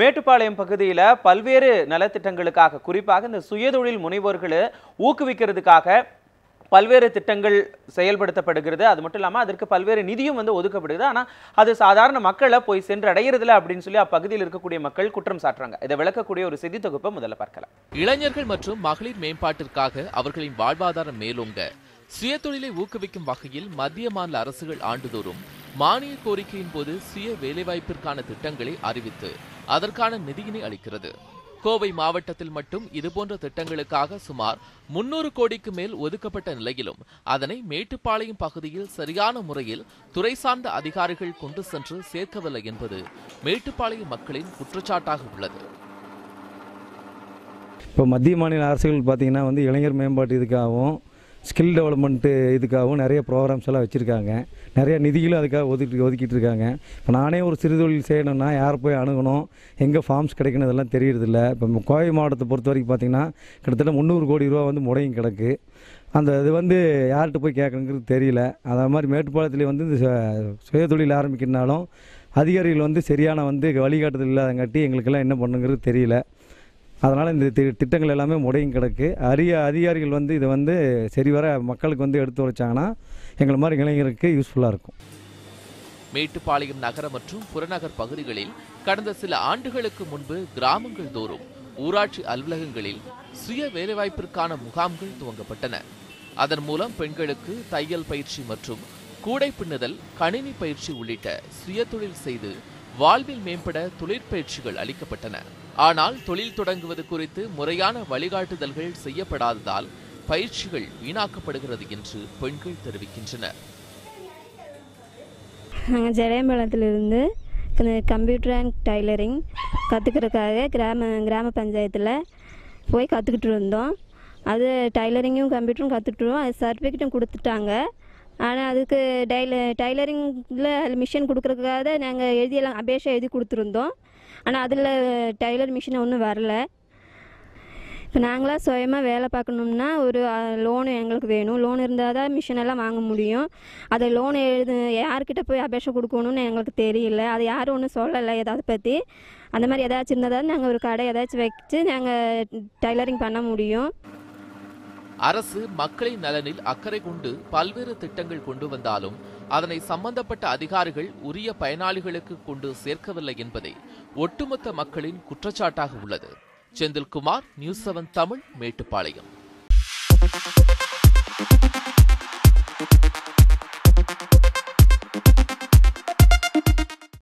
மேட்டுப்பாளையம் பகுதியில் பல்வேறு நலத்திட்டங்களுக்காக குறிப்பாக இந்த சுயதொழில் முனைவோர்களை ஊக்குவிக்கிறதுக்காக பல்வேறு திட்டங்கள் செயல்படுத்தப்படுகிறது. அது மட்டும் இல்லாமல் அதற்கு பல்வேறு நிதியும் வந்து ஒதுக்கப்படுது ஆனால் அது சாதாரண மக்களை போய் சென்று அடையிறதில்ல அப்படின்னு சொல்லி அப்பகுதியில் இருக்கக்கூடிய மக்கள் குற்றம் சாட்டுறாங்க. இதை விளக்கக்கூடிய ஒரு செய்தி தொகுப்பை முதல்ல பார்க்கலாம். இளைஞர்கள் மற்றும் மகளிர் மேம்பாட்டிற்காக அவர்களின் வாழ்வாதாரம் மேலோங்க. சுயதொழிலை ஊக்குவிக்கும் வகையில் மத்திய மாநில அரசுகள் ஆண்டுதோறும் மானிய கோரிக்கையின் போது சுய வேலைவாய்ப்பிற்கான திட்டங்களை அறிவித்து அதற்கான நிதியினை அளிக்கிறது. கோவை மாவட்டத்தில் மட்டும் இதுபோன்ற திட்டங்களுக்காக சுமார் முன்னூறு கோடிக்கு மேல் ஒதுக்கப்பட்ட நிலையிலும் அதனை மேட்டுப்பாளையம் பகுதியில் சரியான முறையில் துறை சார்ந்த அதிகாரிகள் கொண்டு சென்று சேர்க்கவில்லை என்பது மேட்டுப்பாளையம் மக்களின் குற்றச்சாட்டாக உள்ளது. இப்போ மத்திய மாநில அரசுகள் பார்த்திங்கன்னா வந்து இளைஞர் மேம்பாட்டு இதுக்காகவும் ஸ்கில் டெவலப்மெண்ட்டு இதுக்காகவும் நிறைய ப்ரோக்ராம்ஸ் எல்லாம் வச்சுருக்காங்க. நிறைய நிதிகளும் அதுக்காக ஒதுக்கி ஒதுக்கிட்டு இருக்காங்க இப்போ நானே ஒரு சிறுதொழில் செய்யணும்னா யார் போய் அணுகணும்? எங்கே ஃபார்ம்ஸ் கிடைக்கணும் இதெல்லாம் தெரியறதில்ல. இப்போ கோவை மாவட்டத்தை பொறுத்த வரைக்கும் பார்த்திங்கன்னா கிட்டத்தட்ட முந்நூறு கோடி ரூபா வந்து முடங்கி கிடக்கு. அந்த இது வந்து யார்கிட்ட போய் கேட்கணுங்கிறது தெரியல. அதே மாதிரி மேட்டுப்பாளையத்தில் வந்து இந்த சு- சுயதொழில் ஆரம்பிக்கிறனாலும் அதிகாரிகள் வந்து சரியான வந்து வழிகாட்டுதல் இல்லாதங்காட்டி எங்களுக்கெல்லாம் என்ன பண்ணுங்கிறது தெரியல. அதனால் இந்த தி- திட்டங்கள் எல்லாமே முடையும் கிடக்கு. அரிய அதிகாரிகள் வந்து இதை வந்து சரிவர மக்களுக்கு வந்து எடுத்து வச்சாங்கன்னா எங்களை மாதிரி இளைஞருக்கு யூஸ்ஃபுல்லாக இருக்கும். மேட்டுப்பாளையம் நகர மற்றும் புறநகர் பகுதிகளில் கடந்த சில ஆண்டுகளுக்கு முன்பு கிராமங்கள் தோறும் ஊராட்சி அலுவலகங்களில் சுய வேலைவாய்ப்பிற்கான முகாம்கள் துவங்கப்பட்டன. அதன் மூலம் பெண்களுக்கு தையல் பயிற்சி மற்றும் கூடை பின்னுதல் கணினி பயிற்சி உள்ளிட்ட சுயதொழில் செய்து வாழ்வில் மேம்பட தொழிற்பயிற்சிகள் அளிக்கப்பட்டன. ஆனால் தொழில் தொடங்குவது குறித்து முறையான வழிகாட்டுதல்கள் செய்யப்படாததால் பயிற்சிகள் வீணாக்கப்படுகிறது என்று பெண்கள் தெரிவிக்கின்றனர். நாங்கள் ஜெயம்பலத்திலிருந்து கம்ப்யூட்டர் அண்ட் டைலரிங் கற்றுக்கிறதுக்காக கிராம கிராம பஞ்சாயத்தில் போய் கற்றுக்கிட்டு இருந்தோம். அது டைலரிங்கும் கம்ப்யூட்டரும் கற்றுட்டுருவோம் அது சர்டிஃபிகேட்டும் கொடுத்துட்டாங்க. ஆனால் அதுக்கு டைல டைலரிங்கில் மிஷின் கொடுக்குறதுக்காக நாங்கள் எழுதியெல்லாம் அபேஷா எழுதி கொடுத்துருந்தோம். ஆனால் அதில் டைலர் மிஷின் ஒன்றும் வரல. இப்போ நாங்களாக சுயமாக வேலை பார்க்கணும்னா ஒரு லோனு எங்களுக்கு வேணும். லோன் இருந்தால் தான் மிஷின் எல்லாம் வாங்க முடியும். அதை லோன் எழுது யார்கிட்ட போய் அபேஷை கொடுக்கணும்னு எங்களுக்கு தெரியல. அது யாரும் ஒன்றும் சொல்லலை எதாவது பற்றி அந்த மாதிரி ஏதாச்சும் இருந்தால் தான் நாங்கள் ஒரு கடை ஏதாச்சும் வச்சு நாங்கள் டைலரிங் பண்ண முடியும். அரசு மக்களின் நலனில் அக்கறை கொண்டு பல்வேறு திட்டங்கள் கொண்டு வந்தாலும் அதனை சம்பந்தப்பட்ட அதிகாரிகள் உரிய பயனாளிகளுக்கு கொண்டு சேர்க்கவில்லை என்பதே ஒட்டுமொத்த மக்களின் குற்றச்சாட்டாக உள்ளது. Senthilkumar news seven Tamil Mettupalayam.